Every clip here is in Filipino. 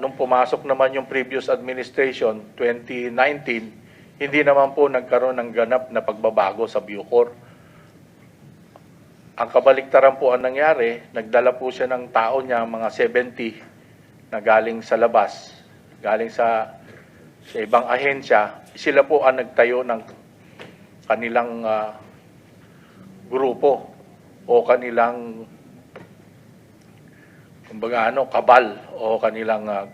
nung pumasok naman yung previous administration, 2019, hindi naman po nagkaroon ng ganap na pagbabago sa Bucor. Ang kabaliktaran po ang nangyari, nagdala po siya ng tao niya, mga 70, na galing sa labas, galing sa, sa ibang ahensya. Sila po ang nagtayo ng kanilang ah, grupo o kanilang kumbaga ano, kabal o kanilang ah,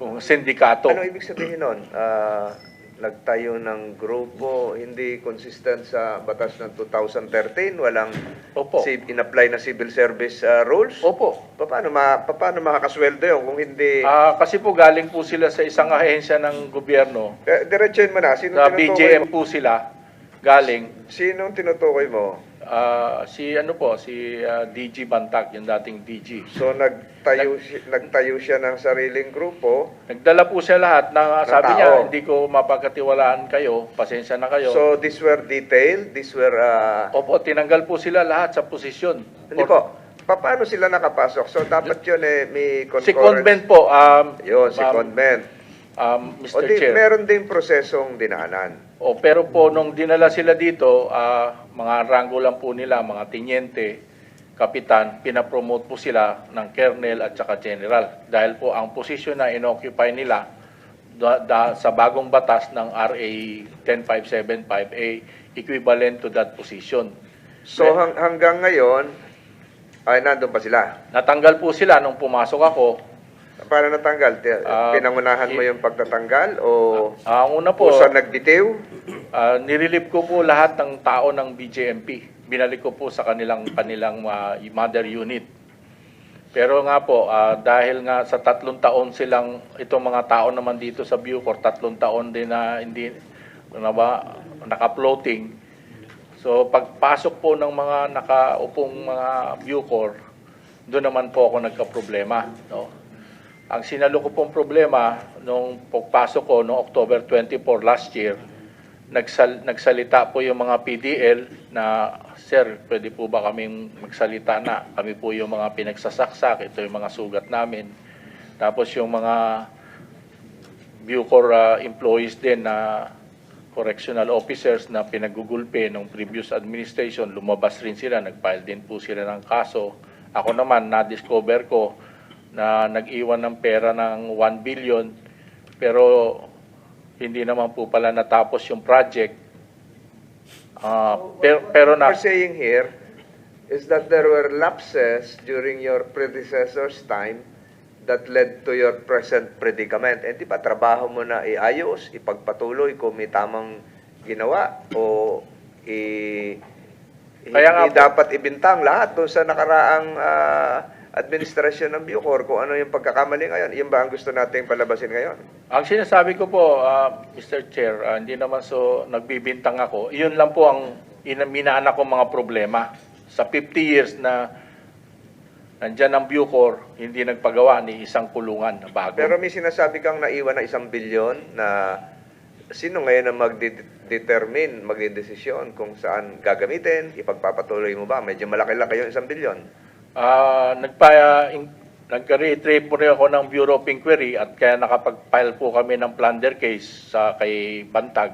kung sindikato. Ano ibig sabihin nun? Ah, nagtayo ng grupo, hindi consistent sa batas ng 2013, walang Opo. si, in-apply na civil service ah, rules? Opo. Pa- Paano, ma, pa- paano makakasweldo yun kung hindi... Ah, kasi po galing po sila sa isang ahensya ng gobyerno. Eh, diretsuhin mo na, sino Sa BJM po sila galing. Sinong tinutukoy mo? Ah, si ano po, si ah, DG Bantag, yung dating DG. So nagtayo, si- nagtayo siya ng sariling grupo. Nagdala po siya lahat na Na sabi tao. niya, hindi ko mapagkatiwalaan kayo, pasensya na kayo. So these were detailed, these were... ah, Opo, tinanggal po sila lahat sa posisyon. hindi po, pa- paano sila nakapasok? So dapat yun eh, may Si concurrence. Convent po, um, Yun, si ma'am, Convent. um, O Mr. di, Chair. meron din prosesong dinaanan. O, pero po, nung dinala sila dito, ah, mga rango lang po nila, mga tinyente, kapitan, pinapromote po sila ng colonel at saka general. Dahil po ang posisyon na inoccupy nila da, da- sa bagong batas ng RA 10575 ay equivalent to that position. So hang- hanggang ngayon, ay nandun pa sila. Natanggal po sila nung pumasok ako. Para natanggal, Ah, pinangunahan mo yung pagtatanggal o Ang una po, pusa nagbitiw? Ah, nirelieve ko po lahat ng tao ng BJMP. Binalik ko po sa kanilang kanilang ah, mother unit. Pero nga po, ah, dahil nga sa tatlong taon silang, itong mga tao naman dito sa Bucor, tatlong taon din na hindi, na ba, naka-floating. So pagpasok po ng mga nakaupong mga Bucor, doon naman po ako nagka-problema. No? Ang sinalo ko pong problema nung pagpasok ko noong October 24 last year, nagsal, nagsalita po yung mga PDL na, Sir, pwede po ba kaming magsalita na? Kami po yung mga pinagsasaksak, ito yung mga sugat namin. Tapos yung mga Bucor ah, employees din na correctional officers na pinagugulpe ng previous administration, lumabas rin sila, nag-file din po sila ng kaso. Ako naman, na-discover ko na nag-iwan ng pera ng 1 billion, pero hindi naman po pala natapos yung project. Ah, pero, pero na, What we're saying here is that there were lapses during your predecessor's time that led to your present predicament. Eh, di ba, trabaho mo na iayos, ipagpatuloy kung may tamang ginawa o i, Kaya nga hindi po- dapat ibintang lahat doon sa nakaraang ah, administrasyon ng Bucor kung ano yung pagkakamali ngayon. Yun ba ang gusto nating palabasin ngayon? Ang sinasabi ko po, ah, Mr. Chair, ah, hindi naman so nagbibintang ako. Iyon lang po ang inaminaan ko mga problema. Sa 50 years na nandyan ang Bucor, hindi nagpagawa ni isang kulungan na bago. Pero may sinasabi kang naiwan na isang bilyon na sino ngayon ang magdetermine, magdedesisyon kung saan gagamitin, ipagpapatuloy mo ba? Medyo malaki-laki yung isang bilyon. Ah, nagpa in, nagka-retrieve po rin ako ng Bureau of Inquiry at kaya nakapag-file po kami ng plunder case sa kay Bantag.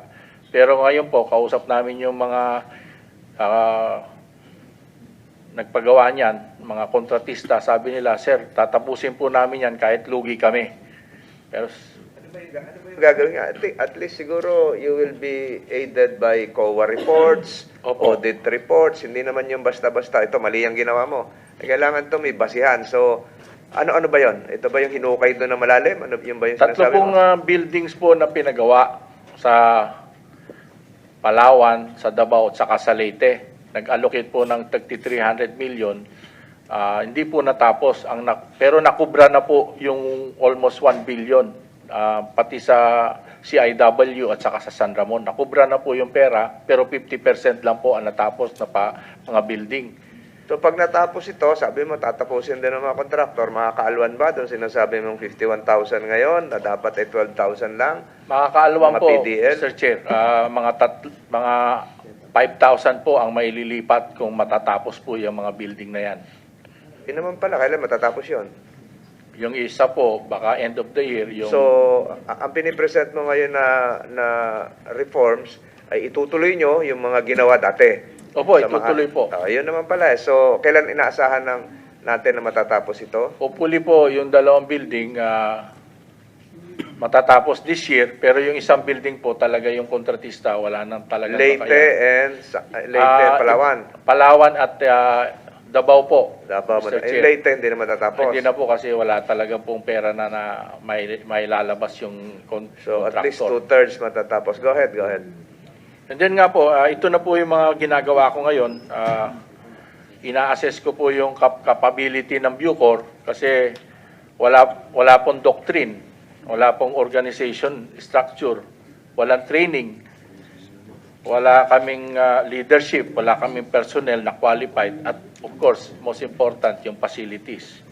Pero ngayon po, kausap namin yung mga ah, nagpagawa niyan, mga kontratista. Sabi nila, Sir, tatapusin po namin yan kahit lugi kami. Pero Ano ba yung, ano gagawin nga? At, at least siguro you will be aided by COA reports, Opo. audit reports. Hindi naman yung basta-basta. Ito, mali ang ginawa mo. Kailangan to may basihan. So, ano-ano ba yon? Ito ba yung hinukay doon na malalim? Ano yung ba yung Tatlo sinasabi pong mo? ah, buildings po na pinagawa sa Palawan, sa Davao at saka sa Leyte. Nag-allocate po ng 300 million. Ah, hindi po natapos ang nak- pero nakubra na po yung almost 1 billion Ah, pati sa CIW at saka sa San Ramon. Nakubra na po yung pera pero 50% lang po ang natapos na pa mga building. So pag natapos ito, sabi mo tatapusin din ng mga kontraktor, makakaalwan ba doon sinasabi mong 51,000 ngayon, na dapat ay 12,000 lang? Mga po, PDL? Sir Chair, ah, mga tat, mga 5,000 po ang maililipat kung matatapos po yung mga building na yan. Yun naman pala, kailan matatapos yon? Yung isa po, baka end of the year, yung... So, ang pinipresent mo ngayon na, na reforms ay itutuloy nyo yung mga ginawa dati. Opo, Sa mga- itutuloy po. Ah, yun naman pala. eh. So, kailan inaasahan ng, natin na matatapos ito? Hopefully po, yung dalawang building, ah, matatapos this year, pero yung isang building po, talaga yung kontratista, wala nang talaga Leyte and Sa- uh, Leyte Ah, Palawan. Palawan at ah, Davao po. Davao, Mr. man- eh, Chair. Leyte hindi na matatapos. Hindi na po kasi wala talaga pong pera na, na may, may lalabas yung kon- So, at least contractor. two-thirds matatapos. Go ahead, go ahead. And then nga po, ah, ito na po yung mga ginagawa ko ngayon. Ah, ina-assess ko po yung cap- capability ng Bucor kasi wala, wala pong doctrine, wala pong organization structure, walang training, wala kaming ah, leadership, wala kaming personnel na qualified at of course, most important, yung facilities.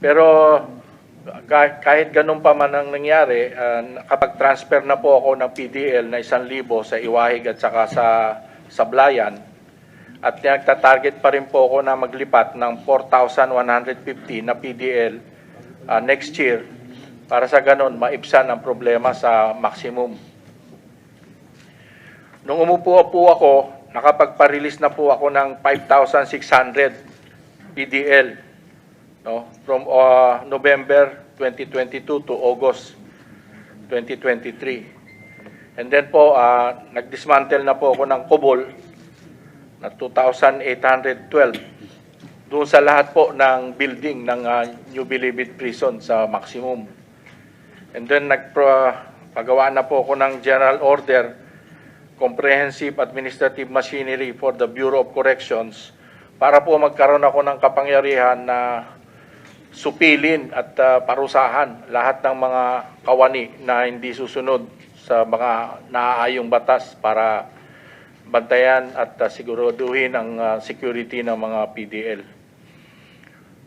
Pero kahit, ganun pa man ang nangyari, uh, kapag transfer na po ako ng PDL na isang libo sa Iwahig at saka sa Sablayan, at nagta-target pa rin po ako na maglipat ng 4,150 na PDL uh, next year para sa ganun maibsan ang problema sa maximum. Nung umupo po ako, nakapagpa-release na po ako ng 5,600 PDL no? From uh, November 2022 to August 2023 and then po uh, nagdismantle na po ako ng Cobol na 2,812 doon sa lahat po ng building ng uh, New Bilibid Prison sa maximum. And then nagpagawa na po ako ng general order comprehensive administrative machinery for the Bureau of Corrections para po magkaroon ako ng kapangyarihan na supilin at ah, parusahan lahat ng mga kawani na hindi susunod sa mga naaayong batas para bantayan at ah, siguraduhin ang ah, security ng mga PDL.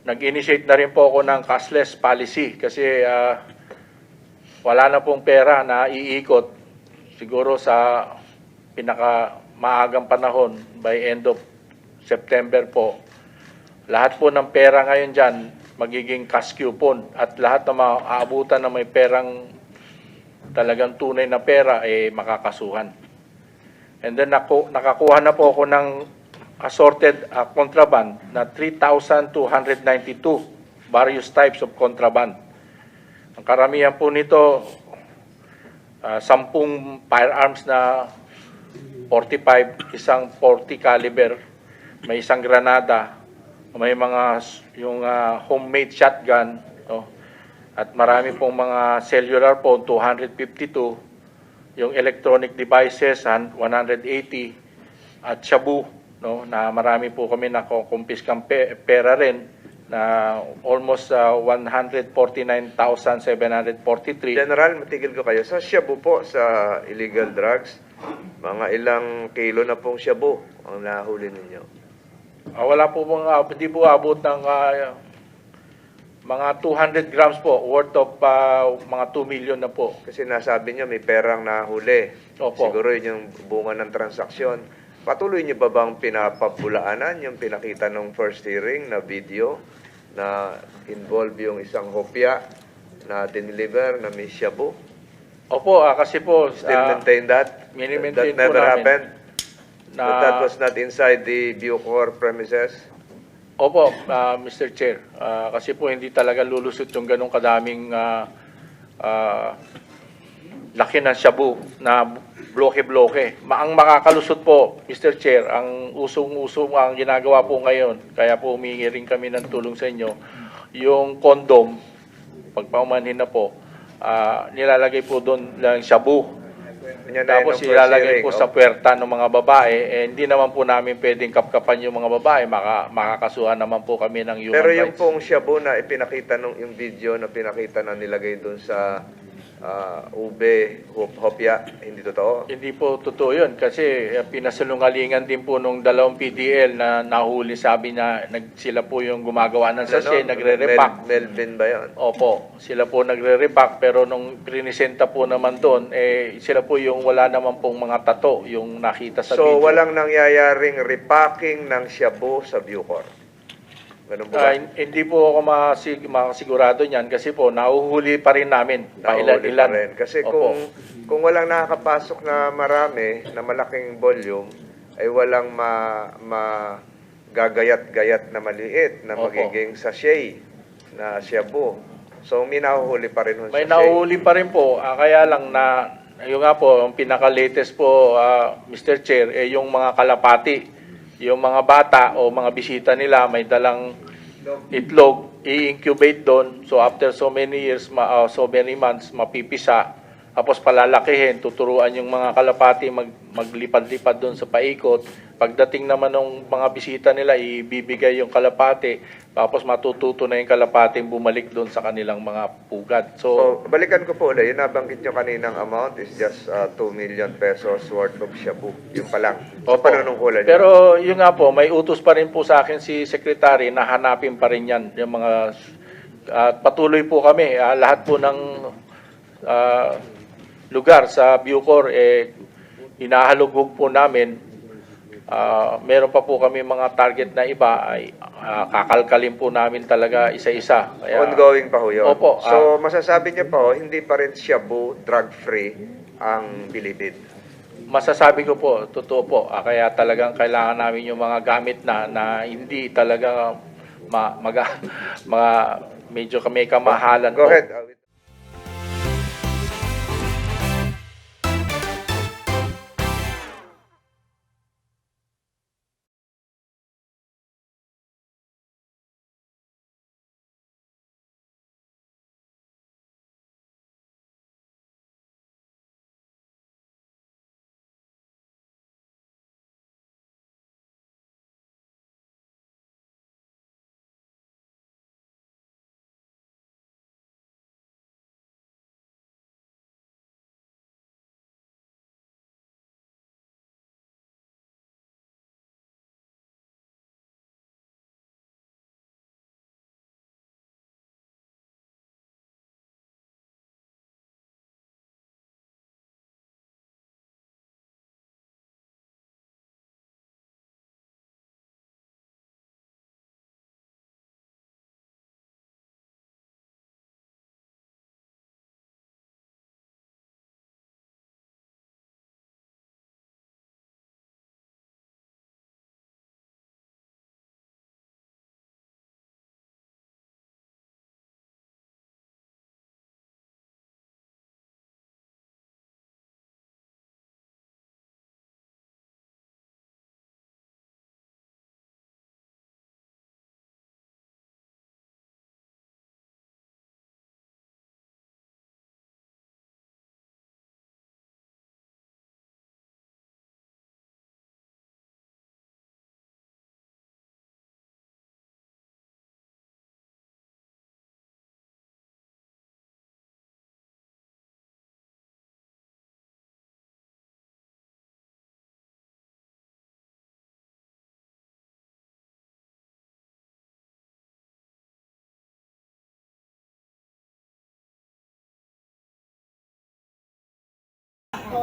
Nag-initiate na rin po ako ng cashless policy kasi ah, wala na pong pera na iikot siguro sa pinaka maagang panahon by end of September po. Lahat po ng pera ngayon dyan magiging cash coupon at lahat na maaabutan na may perang talagang tunay na pera eh makakasuhan. And then naku, nakakuha na po ako ng assorted ah, contraband na 3,292 various types of contraband. Ang karamihan po nito ah, sampung firearms na 45, isang 40 caliber, may isang granada, may mga yung ah, homemade shotgun, no? at marami pong mga cellular phone, 252, yung electronic devices, han- 180, at shabu, no? na marami po kami na kumpiskang pe- pera rin, na almost ah, 149,743. General, matigil ko kayo. Sa Shabu po, sa illegal drugs, mga ilang kilo na pong Shabu ang nahuli ninyo. Ah, wala po mga, hindi po abot ng ah, mga 200 grams po, worth of ah, mga 2 million na po. Kasi nasabi nyo, may perang nahuli. Opo. Siguro yun yung bunga ng transaksyon. Patuloy nyo ba bang pinapabulaanan yung pinakita ng first hearing na video na involve yung isang hopya na dineliver na may shabu? Opo, ah, kasi po, Still ah, maintain that? mini-maintain that never namin happened? Na, that that was not inside the Bucor premises? opo, ah, Mr. Chair, ah, kasi po hindi talaga lulusot yung ganong kadaming ah, ah, laki ng shabu na bloke-bloke. Ma ang makakalusot po, Mr. Chair, ang usong-usong ang ginagawa po ngayon, kaya po humingi rin kami ng tulong sa inyo, yung condom, pagpaumanhin na po, ah, nilalagay po doon lang shabu. Na Tapos yun ang first ilalagay po sa puwerta ng mga babae, eh, hindi naman po namin pwedeng kapkapan yung mga babae, maka, makakasuhan naman po kami ng human Pero yung rights. pong shabu na ipinakita nung yung video na pinakita na nilagay doon sa ah, ube, hop, hopya, hindi totoo? Hindi po totoo yun kasi eh, pinasalungalingan din po nung dalawang PDL na nahuli sabi na nag, sila po yung gumagawa ng sachet, Ano? nagre-repack. Mel- Melvin ba yun? Opo, sila po nagre-repack pero nung prinisenta po naman doon, eh, sila po yung wala naman pong mga tato yung nakita sa So, video. walang nangyayaring repacking ng shabu sa Bucor. Ganun ba? Hin- hindi po ako masig makasigurado niyan kasi po nahuhuli pa rin namin. Nahuli pa Pailan-ilan. rin. Kasi Opo. kung kung walang nakakapasok na marami, na malaking volume, ay walang ma, ma gagayat-gayat na maliit na Opo. magiging sachet na shabu. So may nahuhuli pa rin ho May sachet. nahuhuli pa rin po. Ah, kaya lang na yung nga po, ang pinaka-latest po, ah, Mr. Chair, eh, yung mga kalapati. Yung mga bata o mga bisita nila may dalang itlog, i-incubate doon. So after so many years, ma, ah, so many months, mapipisa. Tapos palalakihin, tuturuan yung mga kalapati mag, maglipad-lipad doon sa paikot. Pagdating naman ng mga bisita nila, ibibigay yung kalapati. Tapos matututo na yung kalapati bumalik doon sa kanilang mga pugad. So, So, balikan ko po ulit. Yung nabanggit nyo kaninang amount is just uh, 2 million pesos worth of shabu. Yung pa lang. Opo. panunungkulan. Pero yun nga po, may utos pa rin po sa akin si Secretary na hanapin pa rin yan. Yung mga, at patuloy po kami, ah, lahat po ng ah, lugar sa Bucor, eh, hinahalugog po namin. Ah, meron pa po kami mga target na iba ay ah, kakalkalin po namin talaga isa-isa. Kaya- Ongoing pa ho yun. Opo, So, masasabi niyo po, hindi pa rin shabu drug-free ang bilibid. Masasabi ko po, totoo po. Ah, kaya talagang kailangan namin yung mga gamit na na hindi talaga ma, maga, mga medyo kami kamahalan Go po. ahead.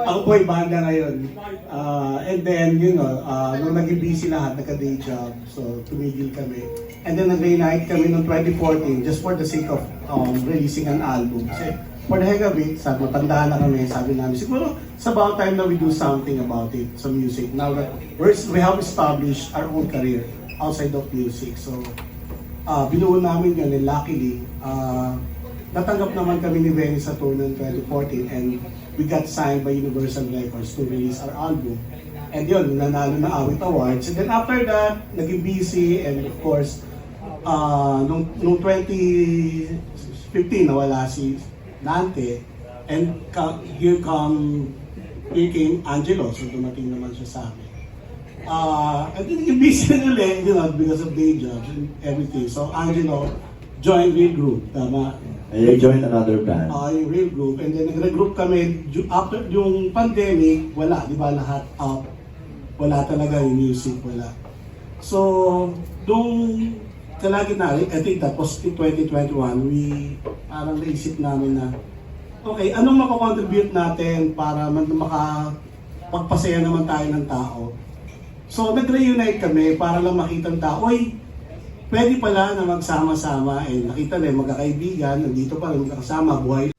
Ako po banda ngayon. Ah, and then, you know, uh, nung naging busy lahat, nagka-day job, so tumigil kami. And then nag-reunite kami noong 2014 just for the sake of um, releasing an album. Kasi for the heck of it, sabi, matanda na kami, sabi namin, siguro it's about time na we do something about it sa music. Now that we're, we have established our own career outside of music. So, uh, binuo namin yun and luckily, uh, natanggap naman kami ni Benny sa tour ng 2014 and we got signed by Universal Records to release our album. And yun, nanalo na Awit Awards. And then after that, naging busy and of course, uh, nung, nung 2015 nawala si Nante and ka, here come here came Angelo, so dumating naman siya sa amin. Uh, and then naging busy na ulit, you know, because of day jobs and everything. So Angelo joined Real Group, tama? You joined another band. uh, yung real group. And then nag-regroup kami. After yung pandemic wala di ba lahat up. Wala talaga yung music wala. So nung kalagitnaan I think tapos in 2021 we parang naisip namin na okay anong makakontribute natin para man maka pagpasaya naman tayo ng tao? So nag-reunite kami para lang makita ng tao pwede pala na magsama-sama, eh, nakita rin, magkakaibigan, nandito pa rin magkakasama, buhay